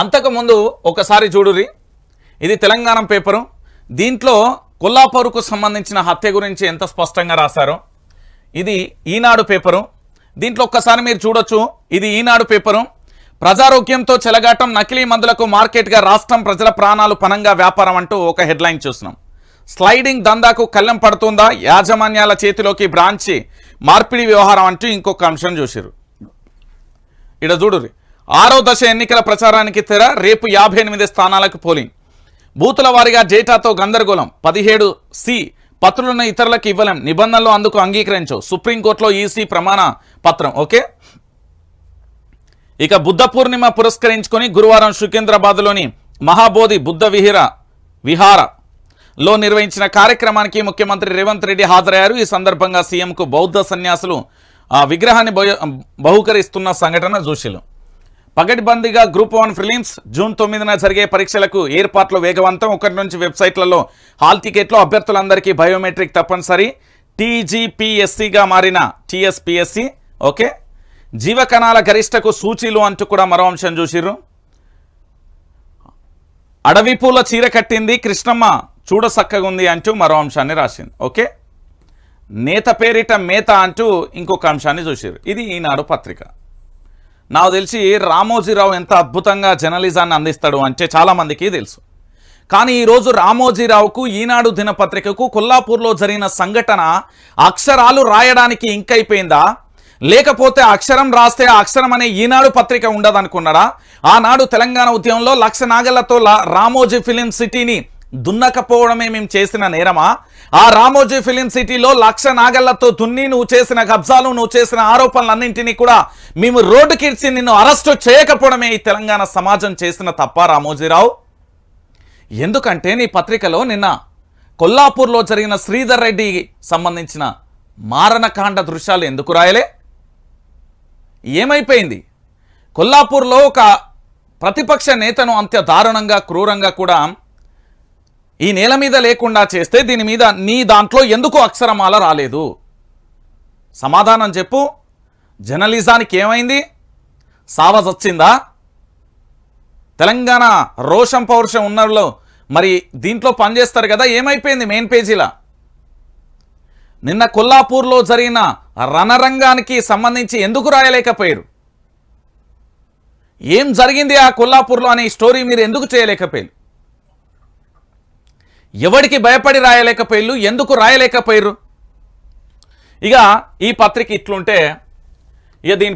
అంతకుముందు ఒకసారి చూడురి ఇది తెలంగాణ పేపరు. దీంట్లో కొల్లాపూర్కు సంబంధించిన హత్య గురించి ఎంత స్పష్టంగా రాశారో. ఇది ఈనాడు పేపరు. దీంట్లో ఒక్కసారి మీరు చూడొచ్చు. ఇది ఈనాడు పేపరు. ప్రజారోగ్యంతో చెలగాటం నకిలీ మందులకు మార్కెట్గా రాష్ట్రం ప్రజల ప్రాణాలు పనంగా వ్యాపారం అంటూ ఒక హెడ్లైన్ చూస్తున్నాం స్లైడింగ్ దందాకు కళ్ళెం పడుతుందా? యాజమాన్యాల చేతిలోకి బ్రాంచి మార్పిడి వ్యవహారం అంటూ ఇంకొక అంశం చూసిరు ఇడ చూడురి ఆరో దశ ఎన్నికల ప్రచారానికి తెర రేపు యాభై ఎనిమిది స్థానాలకు పోలింగ్ బూతుల వారీగా డేటాతో గందరగోళం. పదిహేడు సి పత్రులను ఇతరులకు ఇవ్వలేం. నిబంధనలు అందుకు అంగీకరించవు. సుప్రీంకోర్టులో ఈసీ ప్రమాణ పత్రం. ఓకే? ఇక బుద్ధ పూర్ణిమ పురస్కరించుకొని గురువారం సికింద్రాబాద్లోని మహాబోధి బుద్ధ విహిర విహార లో నిర్వహించిన కార్యక్రమానికి ముఖ్యమంత్రి రేవంత్ రెడ్డి హాజరయ్యారు. ఈ సందర్భంగా సీఎంకు బౌద్ధ సన్యాసులు ఆ విగ్రహాన్ని బహుకరిస్తున్న సంఘటన చూసిలు పగటిబందీగా గ్రూప్ వన్ ఫిలిమ్స్ జూన్ తొమ్మిదిన జరిగే పరీక్షలకు ఏర్పాట్లు వేగవంతం. ఒకటి నుంచి వెబ్సైట్లలో హాల్ టికెట్లు అభ్యర్థులందరికీ బయోమెట్రిక్ తప్పనిసరి. టీజీపీఎస్సీగా మారిన టీఎస్పీఎస్సీ. ఓకే? జీవకణాల గరిష్టకు సూచీలు అంటూ కూడా మరో అంశం చూసిర్రు. అడవి పూల చీర కట్టింది కృష్ణమ్మ. చూడ చక్కగుంది అంటూ మరో అంశాన్ని రాసింది. ఓకే? నేత పేరిట మేత అంటూ ఇంకొక అంశాన్ని చూసిరు ఇది ఈనాడు పత్రిక. నాకు తెలిసి రామోజీరావు ఎంత అద్భుతంగా జర్నలిజాన్ని అందిస్తాడు అంటే చాలామందికి తెలుసు. కానీ ఈరోజు రామోజీరావుకు ఈనాడు దినపత్రికకు కొల్లాపూర్లో జరిగిన సంఘటన అక్షరాలు రాయడానికి ఇంకైపోయిందా లేకపోతే అక్షరం రాస్తే ఆ అక్షరం అనే ఈనాడు పత్రిక ఉండదనుకున్నాడా? ఆనాడు తెలంగాణ ఉద్యమంలో లక్ష నాగళ్ళతో లా- రామోజీ ఫిలిం సిటీని దున్నకపోవడమే మేము చేసిన నేరమా? ఆ రామోజీ ఫిలిం సిటీలో లక్ష నాగళ్ళతో దున్ని నువ్వు చేసిన కబ్జాలు నువ్వు చేసిన ఆరోపణలన్నింటినీ కూడా మేము రోడ్డుకిడ్చి నిన్ను అరెస్టు చేయకపోవడమే ఈ తెలంగాణ సమాజం చేసిన తప్ప రామోజీరావు. ఎందుకంటే నీ పత్రికలో నిన్న కొల్లాపూర్లో జరిగిన శ్రీధర్ రెడ్డికి సంబంధించిన మారణకాండ దృశ్యాలు ఎందుకు రాయలే? ఏమైపోయింది? కొల్లాపూర్లో ఒక ప్రతిపక్ష నేతను అంత్య దారుణంగా క్రూరంగా కూడా ఈ నేల మీద లేకుండా చేస్తే దీని మీద నీ దాంట్లో ఎందుకు అక్షరమాల రాలేదు? సమాధానం చెప్పు. జర్నలిజానికి ఏమైంది? సావజ్ వచ్చిందా? తెలంగాణ రోషం పౌరుషం ఉన్నలో మరి దీంట్లో పనిచేస్తారు కదా ఏమైపోయింది మెయిన్ పేజీలా? నిన్న కొల్లాపూర్లో జరిగిన రణరంగానికి సంబంధించి ఎందుకు రాయలేకపోయారు? ఏం జరిగింది ఆ కొల్లాపూర్లో అనే స్టోరీ మీరు ఎందుకు చేయలేకపోయారు? ఎవడికి భయపడి రాయలేకపోయారు ఎందుకు రాయలేకపోయారు ఇక ఈ పత్రిక ఇట్లుంటే ఇక దీని